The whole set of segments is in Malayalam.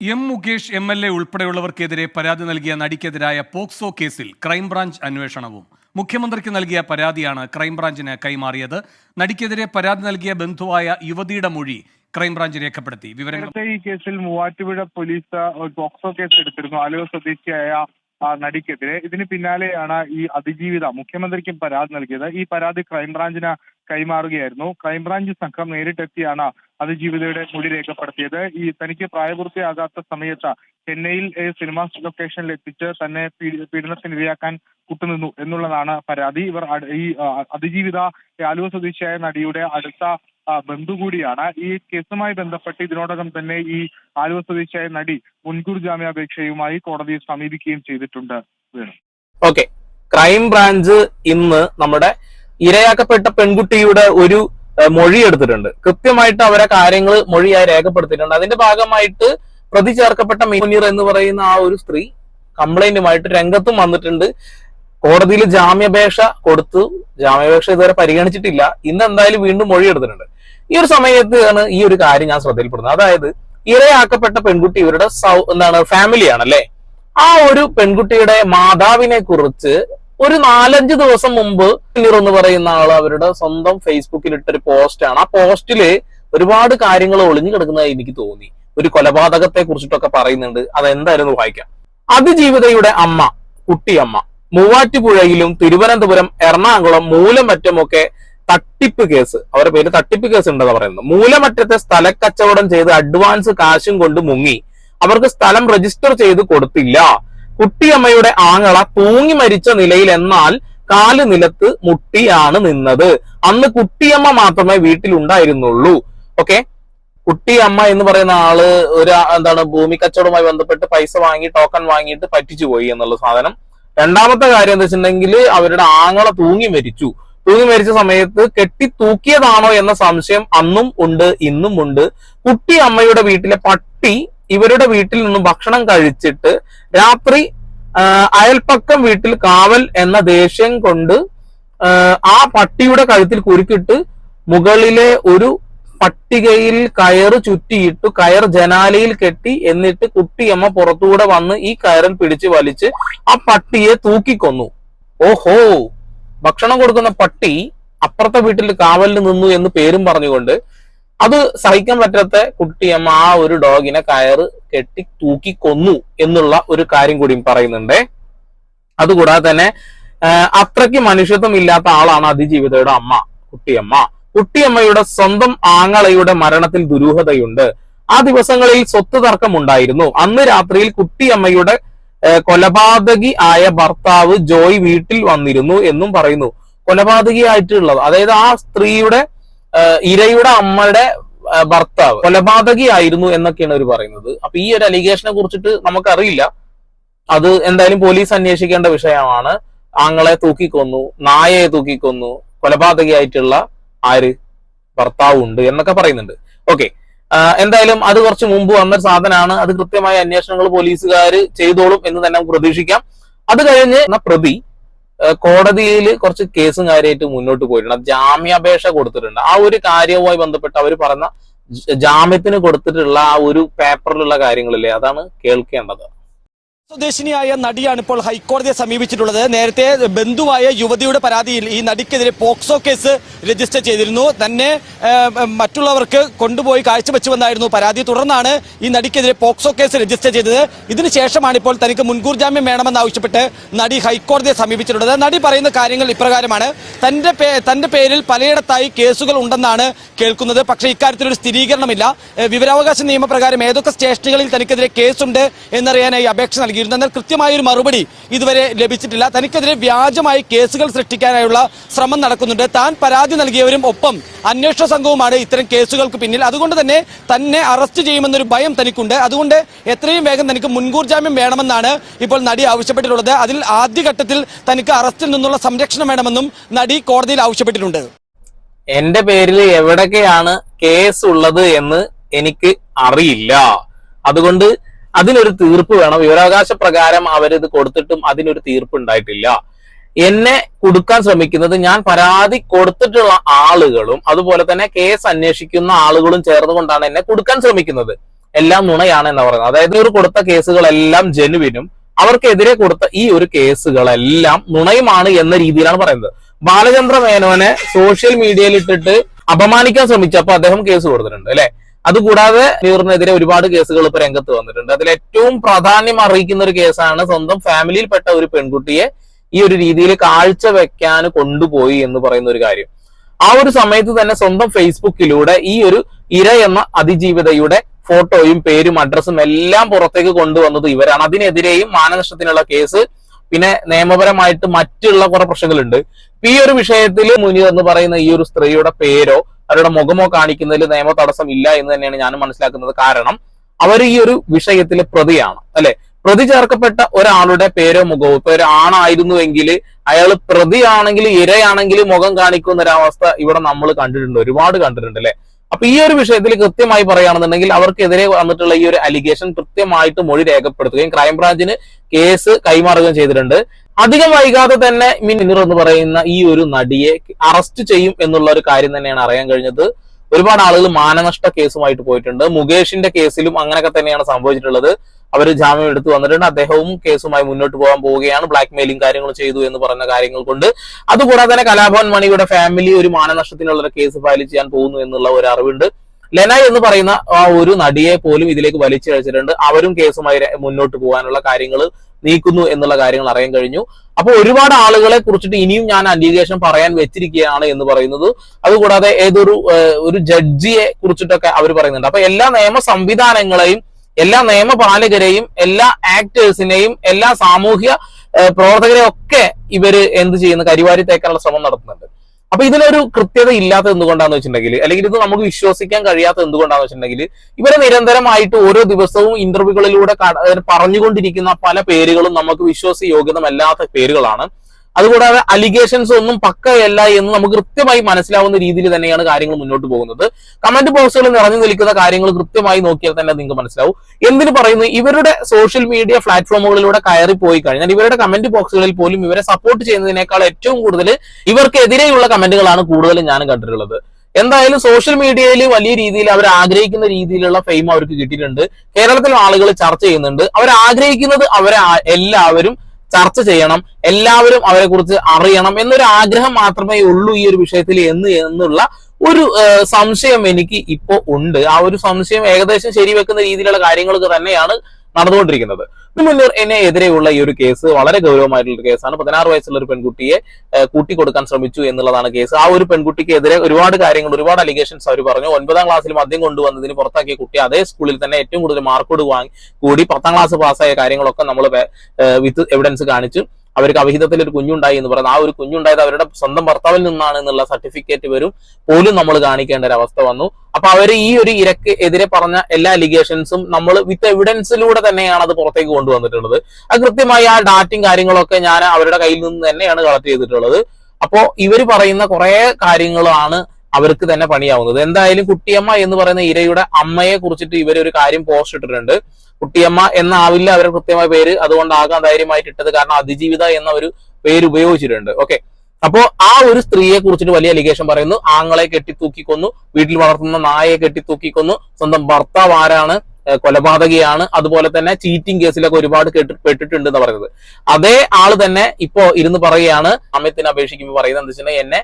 M Mukesh M L A ഉൾപ്പെടെയുള്ളവർക്കെതിരെ പരാതി നൽകിയ നടിക്കെതിരായ പോക്സോ കേസിൽ ക്രൈംബ്രാഞ്ച് അന്വേഷണവും. മുഖ്യമന്ത്രിക്ക് നൽകിയ പരാതിയാണ് ക്രൈംബ്രാഞ്ചിന് കൈമാറിയത്. നടിക്കെതിരെ പരാതി നൽകിയ ബന്ധുവായ യുവതിയുടെ മൊഴി ക്രൈംബ്രാഞ്ച് രേഖപ്പെടുത്തി. വിവരങ്ങൾ ഈ കേസിൽ മൂവാറ്റുപുഴ പോലീസ് പോക്സോ കേസ് എടുത്തിരുന്നു. ആലുവ സ്വദേശിയായ നടിക്കെതിരെ. ഇതിന് പിന്നാലെയാണ് ഈ അതിജീവിത മുഖ്യമന്ത്രിക്കും പരാതി നൽകിയത്. ഈ പരാതി ക്രൈംബ്രാഞ്ചിന് കൈമാറുകയായിരുന്നു. ക്രൈംബ്രാഞ്ച് സംഘം നേരിട്ടെത്തിയാണ് അതിജീവിതയുടെ മൊഴി രേഖപ്പെടുത്തിയത്. ഈ തനിക്ക് പ്രായപൂർത്തിയാകാത്ത സമയത്ത് ചെന്നൈയിൽ സിനിമാ ലൊക്കേഷനിൽ എത്തിച്ച് തന്നെ പീഡി- പീഡനത്തിനിരയാക്കാൻ കൂട്ടുനിന്നു എന്നുള്ളതാണ് പരാതി. ഇവർ ഈ അതിജീവിത ആലുവ സ്വദേശിയായ നടിയുടെ അടുത്ത ആ, ബന്ധു കൂടിയാണ്. ഈ കേസുമായി ബന്ധപ്പെട്ട് ഇതിനോടകം തന്നെ ഈ ആലുവ സ്വദേശിയായ നടി മുൻകൂർ ജാമ്യാപേക്ഷയുമായി കോടതിയെ സമീപിക്കുകയും ചെയ്തിട്ടുണ്ട്. ഓക്കെ. ക്രൈം ബ്രാഞ്ച് ഇന്ന് നമ്മുടെ ഇരയാക്കപ്പെട്ട പെൺകുട്ടിയുടെ ഒരു മൊഴി എടുത്തിട്ടുണ്ട്. കൃത്യമായിട്ട് അവരെ കാര്യങ്ങൾ മൊഴിയായി രേഖപ്പെടുത്തിയിട്ടുണ്ട്. അതിന്റെ ഭാഗമായിട്ട് പ്രതി ചേർക്കപ്പെട്ട മുനീർ എന്ന് പറയുന്ന ആ ഒരു സ്ത്രീ കംപ്ലൈന്റുമായിട്ട് രംഗത്തും വന്നിട്ടുണ്ട്. കോടതിയിൽ ജാമ്യാപേക്ഷ കൊടുത്തു. ജാമ്യാപേക്ഷ ഇതുവരെ പരിഗണിച്ചിട്ടില്ല. ഇന്ന് എന്തായാലും വീണ്ടും മൊഴി എടുത്തിട്ടുണ്ട്. ഈ ഒരു സമയത്താണ് ഈ ഒരു കാര്യം ഞാൻ ശ്രദ്ധയിൽപ്പെടുന്നത്. അതായത് ഇരയാക്കപ്പെട്ട പെൺകുട്ടി ഇവരുടെ സൗ എന്താണ് ഫാമിലിയാണ് അല്ലെ? ആ ഒരു പെൺകുട്ടിയുടെ മാതാവിനെ കുറിച്ച് ഒരു നാലഞ്ച് ദിവസം മുമ്പ് നിർ എന്ന് പറയുന്ന ആൾ അവരുടെ സ്വന്തം ഫേസ്ബുക്കിൽ ഇട്ടൊരു പോസ്റ്റാണ് ആ പോസ്റ്റിൽ ഒരുപാട് കാര്യങ്ങൾ ഒളിഞ്ഞു കിടക്കുന്നതായി എനിക്ക് തോന്നി. ഒരു കൊലപാതകത്തെ കുറിച്ചിട്ടൊക്കെ പറയുന്നുണ്ട്. അതെന്തായിരുന്നു വായിക്കാം. അതിജീവിതയുടെ അമ്മ കുട്ടിയമ്മ മൂവാറ്റുപുഴയിലും തിരുവനന്തപുരം എറണാകുളം മൂലമറ്റമൊക്കെ തട്ടിപ്പ് കേസ്. അവരുടെ പേര് തട്ടിപ്പ് കേസ് ഉണ്ടെന്ന് പറയുന്നത്. മൂലമറ്റത്തെ സ്ഥലക്കച്ചവടം ചെയ്ത് അഡ്വാൻസ് കാശും കൊണ്ട് മുങ്ങി. അവർക്ക് സ്ഥലം രജിസ്റ്റർ ചെയ്ത് കൊടുത്തില്ല. കുട്ടിയമ്മയുടെ ആങ്ങള തൂങ്ങി മരിച്ച നിലയിൽ എന്നാൽ കാൽ നിലത്ത് മുട്ടിയാണ് നിന്നത്. അന്ന് കുട്ടിയമ്മ മാത്രമേ വീട്ടിലുണ്ടായിരുന്നുള്ളൂ. ഓക്കെ കുട്ടിയമ്മ എന്ന് പറയുന്ന ആൾ ഒരു എന്താണ് ഭൂമി കച്ചവടവുമായി ബന്ധപ്പെട്ട് പൈസ വാങ്ങി ടോക്കൺ വാങ്ങിയിട്ട് പറ്റിച്ചു പോയി എന്നുള്ള സാധനം. രണ്ടാമത്തെ കാര്യം എന്താ വെച്ചിട്ടുണ്ടെങ്കിൽ അവരുടെ ആങ്ങള തൂങ്ങി മരിച്ചു. തൂങ്ങി മരിച്ച സമയത്ത് കെട്ടി തൂക്കിയതാണോ എന്ന സംശയം അന്നും ഉണ്ട് ഇന്നും ഉണ്ട്. കുട്ടി അമ്മയുടെ വീട്ടിലെ പട്ടി ഇവരുടെ വീട്ടിൽ നിന്നും ഭക്ഷണം കഴിച്ചിട്ട് രാത്രി അയൽപ്പക്കം വീട്ടിൽ കാവൽ എന്ന ദേഷ്യം കൊണ്ട് ആ പട്ടിയുടെ കഴുത്തിൽ കുരുക്കിട്ട് മുകളിലെ ഒരു പട്ടികയിൽ കയറ് ചുറ്റിയിട്ടു കയർ ജനാലയിൽ കെട്ടി എന്നിട്ട് കുട്ടിയമ്മ പുറത്തുകൂടെ വന്ന് ഈ കയറിൽ പിടിച്ച് വലിച്ച് ആ പട്ടിയെ തൂക്കിക്കൊന്നു. ഓഹോ! ഭക്ഷണം കൊടുക്കുന്ന പട്ടി അപ്പുറത്തെ വീട്ടിൽ കാവലിൽ നിന്നു എന്ന് പേരും പറഞ്ഞുകൊണ്ട് അത് സഹിക്കാൻ പറ്റാത്ത കുട്ടിയമ്മ ആ ഒരു ഡോഗിനെ കയറ് കെട്ടി തൂക്കി കൊന്നു എന്നുള്ള ഒരു കാര്യം കൂടിയും പറയുന്നുണ്ട്. അതുകൂടാതെ തന്നെ അത്രയ്ക്ക് മനുഷ്യത്വം ഇല്ലാത്ത ആളാണ് അതിജീവിതയുടെ അമ്മ കുട്ടിയമ്മ. കുട്ടിയമ്മയുടെ സ്വന്തം ആങ്ങളയുടെ മരണത്തിൽ ദുരൂഹതയുണ്ട്. ആ ദിവസങ്ങളിൽ സ്വത്ത് തർക്കമുണ്ടായിരുന്നു. അന്ന് രാത്രിയിൽ കുട്ടിയമ്മയുടെ കൊലപാതകി ആയ ഭർത്താവ് ജോയ് വീട്ടിൽ വന്നിരുന്നു എന്നും പറയുന്നു. കൊലപാതകി ആയിട്ടുള്ളത് അതായത് ആ സ്ത്രീയുടെ ഇരയുടെ അമ്മയുടെ ഭർത്താവ് കൊലപാതകി ആയിരുന്നു എന്നൊക്കെയാണ് അവർ പറയുന്നത്. അപ്പൊ ഈ ഒരു അലിഗേഷനെ കുറിച്ചിട്ട് നമുക്കറിയില്ല. അത് എന്തായാലും പോലീസ് അന്വേഷിക്കേണ്ട വിഷയമാണ്. ആങ്ങളെ തൂക്കിക്കൊന്നു നായയെ തൂക്കിക്കൊന്നു കൊലപാതകയായിട്ടുള്ള ആര് ഭർത്താവ് ഉണ്ട് എന്നൊക്കെ പറയുന്നുണ്ട്. ഓക്കെ. എന്തായാലും അത് കുറച്ച് മുമ്പ് വന്ന സാധനമാണ്. അത് കൃത്യമായ അന്വേഷണങ്ങൾ പോലീസുകാർ ചെയ്തോളും എന്ന് തന്നെ നമുക്ക് പ്രതീക്ഷിക്കാം. അത് കഴിഞ്ഞ് പ്രതി കോടതിയിൽ കുറച്ച് കേസും കാര്യമായിട്ട് മുന്നോട്ട് പോയിട്ടുണ്ട്. ജാമ്യാപേക്ഷ കൊടുത്തിട്ടുണ്ട്. ആ ഒരു കാര്യവുമായി ബന്ധപ്പെട്ട് അവർ പറഞ്ഞ ജാമ്യത്തിന് കൊടുത്തിട്ടുള്ള ആ ഒരു പേപ്പറിലുള്ള കാര്യങ്ങളില്ലേ? അതാണ് കേൾക്കേണ്ടത്. സ്വദേശിനിയായ നടിയാണ് ഇപ്പോൾ ഹൈക്കോടതിയെ സമീപിച്ചിട്ടുള്ളത്. നേരത്തെ ബന്ധുവായ യുവതിയുടെ പരാതിയിൽ ഈ നടിക്കെതിരെ പോക്സോ കേസ് രജിസ്റ്റർ ചെയ്തിരുന്നു. തന്നെ മറ്റുള്ളവർക്ക് കൊണ്ടുപോയി കാഴ്ചവെച്ചുവെന്നായിരുന്നു പരാതി. തുടർന്നാണ് ഈ നടിക്കെതിരെ പോക്സോ കേസ് രജിസ്റ്റർ ചെയ്തത്. ഇതിനുശേഷമാണ് ഇപ്പോൾ തനിക്ക് മുൻകൂർ ജാമ്യം വേണമെന്നാവശ്യപ്പെട്ട് നടി ഹൈക്കോടതിയെ സമീപിച്ചിട്ടുള്ളത്. നടി പറയുന്ന കാര്യങ്ങൾ ഇപ്രകാരമാണ്. തന്റെ തന്റെ പേരിൽ പലയിടത്തായി കേസുകൾ ഉണ്ടെന്നാണ് കേൾക്കുന്നത്. പക്ഷേ ഇക്കാര്യത്തിൽ ഒരു സ്ഥിരീകരണമില്ല. വിവരാവകാശ നിയമപ്രകാരം ഏതൊക്കെ സ്റ്റേഷനുകളിൽ തനിക്കെതിരെ കേസുണ്ട് എന്നറിയാനായി അപേക്ഷ നൽകിയിരുന്നു. എന്നാൽ കൃത്യമായ ഒരു മറുപടി ഇതുവരെ ലഭിച്ചിട്ടില്ല. തനിക്കെതിരെ വ്യാജമായി കേസുകൾ സൃഷ്ടിക്കാനായുള്ള ശ്രമം നടക്കുന്നുണ്ട്. താൻ പരാതി നൽകിയവരും ഒപ്പം അന്വേഷണ സംഘവുമാണ് ഇത്തരം കേസുകൾക്ക് പിന്നിൽ. അതുകൊണ്ട് തന്നെ തന്നെ അറസ്റ്റ് ചെയ്യുമെന്നൊരു ഭയം തനിക്കുണ്ട്. അതുകൊണ്ട് എത്രയും വേഗം തനിക്ക് മുൻകൂർ ജാമ്യം വേണമെന്നാണ് ഇപ്പോൾ നടി ആവശ്യപ്പെട്ടിട്ടുള്ളത്. അതിൽ ആദ്യഘട്ടത്തിൽ തനിക്ക് അറസ്റ്റിൽ നിന്നുള്ള സംരക്ഷണം വേണമെന്നും നടി കോടതിയിൽ ആവശ്യപ്പെട്ടിട്ടുണ്ട്. എന്റെ പേരിൽ എവിടൊക്കെയാണ് കേസ് ഉള്ളത് എന്ന് എനിക്ക് അറിയില്ല. അതുകൊണ്ട് അതിനൊരു തീർപ്പ് വേണം. വിവരാവകാശ പ്രകാരം അവരിത് കൊടുത്തിട്ടും അതിനൊരു തീർപ്പ് ഉണ്ടായിട്ടില്ല എന്നെ കൊടുക്കാൻ ശ്രമിക്കുന്നത് ഞാൻ പരാതി കൊടുത്തിട്ടുള്ള ആളുകളും അതുപോലെ തന്നെ കേസ് അന്വേഷിക്കുന്ന ആളുകളും ചേർന്നുകൊണ്ടാണ് എന്നെ കൊടുക്കാൻ ശ്രമിക്കുന്നത്. എല്ലാം നുണയാണ് എന്ന് പറയുന്നത്. അതായത് ഇവർ കൊടുത്ത കേസുകളെല്ലാം ജനുവിനും അവർക്കെതിരെ കൊടുത്ത ഈ ഒരു കേസുകളെല്ലാം നുണയുമാണ് എന്ന രീതിയിലാണ് പറയുന്നത്. ബാലചന്ദ്ര മേനോനെ സോഷ്യൽ മീഡിയയിൽ ഇട്ടിട്ട് അപമാനിക്കാൻ ശ്രമിച്ചപ്പോൾ അദ്ദേഹം കേസ് കൊടുത്തിട്ടുണ്ട് അല്ലെ? അതുകൂടാതെ നീറിനെതിരെ ഒരുപാട് കേസുകൾ ഇപ്പൊ രംഗത്ത് വന്നിട്ടുണ്ട്. അതിൽ ഏറ്റവും പ്രാധാന്യം അറിയിക്കുന്ന ഒരു കേസാണ് സ്വന്തം ഫാമിലിയിൽപ്പെട്ട ഒരു പെൺകുട്ടിയെ ഈ ഒരു രീതിയിൽ കാഴ്ച വെക്കാൻ കൊണ്ടുപോയി എന്ന് പറയുന്ന ഒരു കാര്യം. ആ ഒരു സമയത്ത് തന്നെ സ്വന്തം ഫേസ്ബുക്കിലൂടെ ഈ ഒരു ഇര എന്ന അതിജീവിതയുടെ ഫോട്ടോയും പേരും അഡ്രസ്സും എല്ലാം പുറത്തേക്ക് കൊണ്ടുവന്നത് ഇവരാണ്. അതിനെതിരെയും മാനനഷ്ടത്തിനുള്ള കേസ് പിന്നെ നിയമപരമായിട്ട് മറ്റുള്ള കുറെ പ്രശ്നങ്ങളുണ്ട്. ഈ ഒരു വിഷയത്തിൽ മുനി എന്ന് പറയുന്ന ഈ ഒരു സ്ത്രീയുടെ പേരോ അവരുടെ മുഖമോ കാണിക്കുന്നതിൽ നിയമ തടസ്സം ഇല്ല എന്ന് തന്നെയാണ് ഞാൻ മനസ്സിലാക്കുന്നത്. കാരണം അവർ ഈ ഒരു വിഷയത്തിലെ പ്രതിയാണ് അല്ലെ? പ്രതി ചേർക്കപ്പെട്ട ഒരാളുടെ പേരോ മുഖമോ ഇപ്പൊ ഒരു ആണായിരുന്നുവെങ്കിൽ അയാൾ പ്രതിയാണെങ്കിൽ ഇരയാണെങ്കിൽ മുഖം കാണിക്കുന്ന ഒരവസ്ഥ ഇവിടെ നമ്മൾ കണ്ടിട്ടുണ്ട് ഒരുപാട് കണ്ടിട്ടുണ്ട് അല്ലെ? അപ്പൊ ഈ ഒരു വിഷയത്തിൽ കൃത്യമായി പറയുകയാണെന്നുണ്ടെങ്കിൽ അവർക്കെതിരെ വന്നിട്ടുള്ള ഈ ഒരു അലിഗേഷൻ കൃത്യമായിട്ട് മൊഴി രേഖപ്പെടുത്തുകയും ക്രൈംബ്രാഞ്ചിന് കേസ് കൈമാറുകയും ചെയ്തിട്ടുണ്ട്. അധികം വൈകാതെ തന്നെ മിന്നിർ എന്ന് പറയുന്ന ഈ ഒരു നടിയെ അറസ്റ്റ് ചെയ്യും എന്നുള്ള ഒരു കാര്യം തന്നെയാണ് അറിയാൻ കഴിഞ്ഞത്. ഒരുപാട് ആളുകൾ മാനനഷ്ട കേസുമായിട്ട് പോയിട്ടുണ്ട്. മുകേഷിന്റെ കേസിലും അങ്ങനെയൊക്കെ തന്നെയാണ് സംഭവിച്ചിട്ടുള്ളത്. അവർ ജാമ്യം എടുത്തു വന്നിട്ടുണ്ട്. അദ്ദേഹവും കേസുമായി മുന്നോട്ട് പോകാൻ പോവുകയാണ്. ബ്ലാക്ക് മെയിലിംഗ് കാര്യങ്ങൾ ചെയ്തു എന്ന് പറഞ്ഞ കാര്യങ്ങൾ കൊണ്ട്. അതുകൂടാതെ തന്നെ കലാഭവൻ മണിയുടെ ഫാമിലി ഒരു മാനനഷ്ടത്തിനുള്ള കേസ് ഫയൽ ചെയ്യാൻ പോകുന്നു എന്നുള്ള ഒരു അറിവുണ്ട്. ലെന എന്ന് പറയുന്ന ആ ഒരു നടിയെ പോലും ഇതിലേക്ക് വലിച്ചിഴച്ചിട്ടുണ്ട് അവരും കേസുമായി മുന്നോട്ട് പോകാനുള്ള കാര്യങ്ങൾ നീക്കുന്നു എന്നുള്ള കാര്യങ്ങൾ അറിയാൻ കഴിഞ്ഞു. അപ്പോൾ ഒരുപാട് ആളുകളെ കുറിച്ചിട്ട് ഇനിയും ഞാൻ അന്വേഷൻ പറയാൻ വെച്ചിരിക്കുകയാണ് എന്ന് പറയുന്നത്. അതുകൂടാതെ ഏതൊരു ഒരു ജഡ്ജിയെ കുറിച്ചിട്ടൊക്കെ അവർ പറയുന്നുണ്ട്. അപ്പൊ എല്ലാ നിയമ സംവിധാനങ്ങളെയും എല്ലാ നിയമപാലകരെയും എല്ലാ ആക്ടേഴ്സിനെയും എല്ലാ സാമൂഹ്യ പ്രവർത്തകരെയും ഒക്കെ ഇവർ എന്ത് ചെയ്യുന്നു? കരിവാരി തേക്കാനുള്ള ശ്രമം നടത്തുന്നുണ്ട്. അപ്പൊ ഇതിലൊരു കൃത്യത ഇല്ലാത്ത എന്തുകൊണ്ടാന്ന് വെച്ചിട്ടുണ്ടെങ്കിൽ അല്ലെങ്കിൽ ഇത് നമുക്ക് വിശ്വസിക്കാൻ കഴിയാത്ത എന്തുകൊണ്ടാന്ന് വെച്ചിട്ടുണ്ടെങ്കിൽ ഇവരെ നിരന്തരമായിട്ട് ഓരോ ദിവസവും ഇന്റർവ്യൂകളിലൂടെ പറഞ്ഞുകൊണ്ടിരിക്കുന്ന പല പേരുകളും നമുക്ക് വിശ്വാസയോഗ്യമല്ലാത്ത പേരുകളാണ്. അതുകൂടാതെ അലിഗേഷൻസ് ഒന്നും പക്കയല്ല എന്ന് നമുക്ക് കൃത്യമായി മനസ്സിലാവുന്ന രീതിയിൽ തന്നെയാണ് കാര്യങ്ങൾ മുന്നോട്ട് പോകുന്നത്. കമന്റ് ബോക്സുകളിൽ നിറഞ്ഞു നിൽക്കുന്ന കാര്യങ്ങൾ കൃത്യമായി നോക്കിയാൽ തന്നെ നിങ്ങൾക്ക് മനസ്സിലാവും. എന്തിനു പറയുന്നു? ഇവരുടെ സോഷ്യൽ മീഡിയ പ്ലാറ്റ്ഫോമുകളിലൂടെ കയറി പോയി കഴിഞ്ഞാൽ ഇവരുടെ കമന്റ് ബോക്സുകളിൽ പോലും ഇവരെ സപ്പോർട്ട് ചെയ്യുന്നതിനേക്കാൾ ഏറ്റവും കൂടുതൽ ഇവർക്കെതിരെയുള്ള കമന്റുകളാണ് കൂടുതലും ഞാൻ കണ്ടിട്ടുള്ളത്. എന്തായാലും സോഷ്യൽ മീഡിയയിൽ വലിയ രീതിയിൽ അവർ ആഗ്രഹിക്കുന്ന രീതിയിലുള്ള ഫെയിം അവർക്ക് കിട്ടിയിട്ടുണ്ട്. കേരളത്തിലെ ആളുകൾ ചർച്ച ചെയ്യുന്നുണ്ട്. അവർ ആഗ്രഹിക്കുന്നത് അവരെ എല്ലാവരും ചർച്ച ചെയ്യണം എല്ലാവരും അവരെ കുറിച്ച് അറിയണം എന്നൊരു ആഗ്രഹം മാത്രമേ ഉള്ളൂ ഈ ഒരു വിഷയത്തിൽ എന്ന് എന്നുള്ള ഒരു സംശയം എനിക്ക് ഇപ്പോ ഉണ്ട്. ആ ഒരു സംശയം ഏകദേശം ശരിവെക്കുന്ന രീതിയിലുള്ള കാര്യങ്ങളൊക്കെ തന്നെയാണ് നടന്നുകൊണ്ടിരിക്കുന്നത്. മുന്നൂർ മുന്നേ എന്നെ എതിരെയുള്ള ഈ ഒരു കേസ് വളരെ ഗൗരവമായിട്ടുള്ള കേസാണ്. പതിനാറ് വയസ്സുള്ള ഒരു പെൺകുട്ടിയെ കൂട്ടി കൊടുക്കാൻ ശ്രമിച്ചു എന്നുള്ളതാണ് കേസ്. ആ ഒരു പെൺകുട്ടിക്ക് എതിരെ ഒരുപാട് കാര്യങ്ങൾ ഒരുപാട് അലിഗേഷൻസ് അവർ പറഞ്ഞു. ഒൻപതാം ക്ലാസ്സിൽ മദ്യം കൊണ്ടുവന്നതിന് പുറത്താക്കിയ കുട്ടി അതേ സ്കൂളിൽ തന്നെ ഏറ്റവും കൂടുതൽ മാർക്കോട് വാങ്ങി കൂടി പത്താം ക്ലാസ് പാസ്സായ കാര്യങ്ങളൊക്കെ നമ്മൾ വിത്ത് എവിഡൻസ് കാണിച്ചു. അവർക്ക് അവിഹിതത്തിൽ ഒരു കുഞ്ഞുണ്ടായി എന്ന് പറയുന്നത്. ആ ഒരു കുഞ്ഞുണ്ടായത് അവരുടെ സ്വന്തം ഭർത്താവിൽ നിന്നാണ് എന്നുള്ള സർട്ടിഫിക്കറ്റ് വരും. പോലും നമ്മൾ കാണിക്കേണ്ട ഒരു അവസ്ഥ വന്നു. അപ്പൊ അവർ ഈ ഒരു ഇരക്ക് എതിരെ പറഞ്ഞ എല്ലാ അലിഗേഷൻസും നമ്മൾ വിത്ത് എവിഡൻസിലൂടെ തന്നെയാണ് അത് പുറത്തേക്ക് കൊണ്ടുവന്നിട്ടുള്ളത്. അത് കൃത്യമായി ആ ഡാറ്റയും കാര്യങ്ങളൊക്കെ ഞാൻ അവരുടെ കയ്യിൽ നിന്ന് തന്നെയാണ് കളക്ട് ചെയ്തിട്ടുള്ളത്. അപ്പോ ഇവർ പറയുന്ന കുറെ കാര്യങ്ങളാണ് അവർക്ക് തന്നെ പണിയാവുന്നത്. എന്തായാലും കുട്ടിയമ്മ എന്ന് പറയുന്ന ഇരയുടെ അമ്മയെ കുറിച്ചിട്ട് ഒരു കാര്യം പോസ്റ്റ് ഇട്ടിട്ടുണ്ട്. കുട്ടിയമ്മ എന്നാവില്ല അവരുടെ കൃത്യമായ പേര്. അതുകൊണ്ടാകാൻ ധൈര്യമായിട്ട് ഇട്ടത് കാരണം അതിജീവിത എന്ന ഒരു പേര് ഉപയോഗിച്ചിട്ടുണ്ട്. ഓക്കെ അപ്പോ ആ ഒരു സ്ത്രീയെ കുറിച്ചിട്ട് വലിയ അലിഗേഷൻ പറയുന്നു. ആങ്ങളെ കെട്ടിത്തൂക്കിക്കൊന്നു. വീട്ടിൽ വളർത്തുന്ന നായയെ കെട്ടിത്തൂക്കിക്കൊന്നു. സ്വന്തം ഭർത്താവ് ആരാണ്? കൊലപാതകയാണ്. അതുപോലെ തന്നെ ചീറ്റിംഗ് കേസിലൊക്കെ ഒരുപാട് കേട്ടിട്ടുണ്ട് എന്ന് പറയുന്നത്. അതേ ആൾ തന്നെ ഇപ്പോ ഇരുന്ന് പറയുകയാണ്. അമ്മയത്തിന് അപേക്ഷിക്കുമ്പോൾ പറയുന്നത് എന്താ വെച്ചിട്ടുണ്ടെങ്കിൽ എന്നെ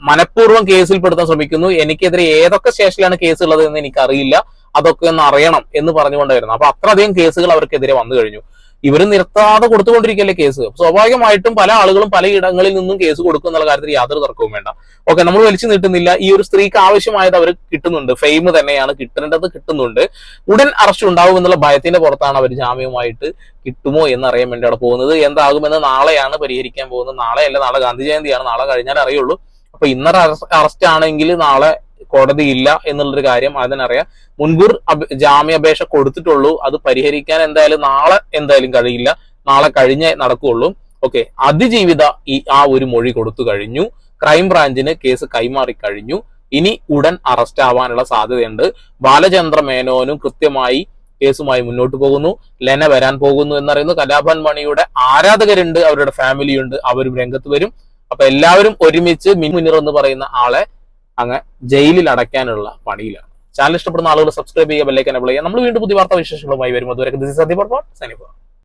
മനഃപൂർവം കേസിൽപ്പെടുത്താൻ ശ്രമിക്കുന്നു. എനിക്കെതിരെ ഏതൊക്കെ സ്റ്റേഷനിലാണ് കേസ് ഉള്ളത് എന്ന് എനിക്കറിയില്ല. അതൊക്കെ ഒന്ന് അറിയണം എന്ന് പറഞ്ഞുകൊണ്ടായിരുന്നു. അപ്പൊ അത്രയധികം കേസുകൾ അവർക്കെതിരെ വന്നു കഴിഞ്ഞു. ഇവർ നിർത്താതെ കൊടുത്തുകൊണ്ടിരിക്കുകയല്ലേ കേസ്? സ്വാഭാവികമായിട്ടും പല ആളുകളും പല ഇടങ്ങളിൽ നിന്നും കേസ് കൊടുക്കും എന്നുള്ള കാര്യത്തിൽ യാതൊരു തർക്കവും വേണ്ട. ഓക്കെ നമ്മൾ വലിച്ചു നീട്ടുന്നില്ല. ഈ ഒരു സ്ത്രീക്ക് ആവശ്യമായത് അവർ കിട്ടുന്നുണ്ട്. ഫെയിം തന്നെയാണ് കിട്ടേണ്ടത് കിട്ടുന്നുണ്ട്. ഉടൻ അറസ്റ്റ് ഉണ്ടാവും എന്നുള്ള ഭയത്തിന്റെ പുറത്താണ് അവർ ജാമ്യമായിട്ട് കിട്ടുമോ എന്ന് അറിയാൻ വേണ്ടി അവിടെ പോകുന്നത്. എന്താകുമെന്ന് നാളെയാണ് പരിഹരിക്കാൻ പോകുന്നത്. നാളെയല്ല നാളെ ഗാന്ധി ജയന്തിയാണ്. നാളെ കഴിഞ്ഞാൽ അറിയുള്ളൂ. അപ്പൊ ഇന്നലെ അറസ്റ്റ് ആണെങ്കിൽ നാളെ കോടതി ഇല്ല എന്നുള്ളൊരു കാര്യം അതിനറിയാം മുൻകൂർ ജാമ്യാപേക്ഷ കൊടുത്തിട്ടുള്ളൂ. അത് പരിഹരിക്കാൻ എന്തായാലും നാളെ എന്തായാലും കഴിയില്ല. നാളെ കഴിഞ്ഞേ നടക്കുകയുള്ളൂ ഓക്കെ. അതിജീവിത ഈ ആ ഒരു മൊഴി കൊടുത്തു കഴിഞ്ഞു. ക്രൈംബ്രാഞ്ചിന് കേസ് കൈമാറി കഴിഞ്ഞു. ഇനി ഉടൻ അറസ്റ്റ് ആവാനുള്ള സാധ്യതയുണ്ട്. ബാലചന്ദ്ര മേനോനും കൃത്യമായി കേസുമായി മുന്നോട്ട് പോകുന്നു. ലെന വരാൻ പോകുന്നു എന്നറിയുന്നു. കലാഭൻ മണിയുടെ ആരാധകരുണ്ട്. അവരുടെ ഫാമിലിയുണ്ട് അവരും രംഗത്ത് വരും. അപ്പൊ എല്ലാവരും ഒരുമിച്ച് മിൻ എന്ന് പറയുന്ന ആളെ അങ്ങ് ജയിലിൽ അടയ്ക്കാനുള്ള പണിയിലാണ്. ചാനൽ ഇഷ്ടപ്പെടുന്ന ആളുകൾ സബ്സ്ക്രൈബ് ചെയ്യുക ബെല്ലൈക്കൻ അപ്ലൈ ചെയ്യുക. നമ്മൾ വീണ്ടും പുതിയ വാർത്താ വിശേഷങ്ങളുമായി വരും അതുവരെ ദിസ് സന്ദീപ്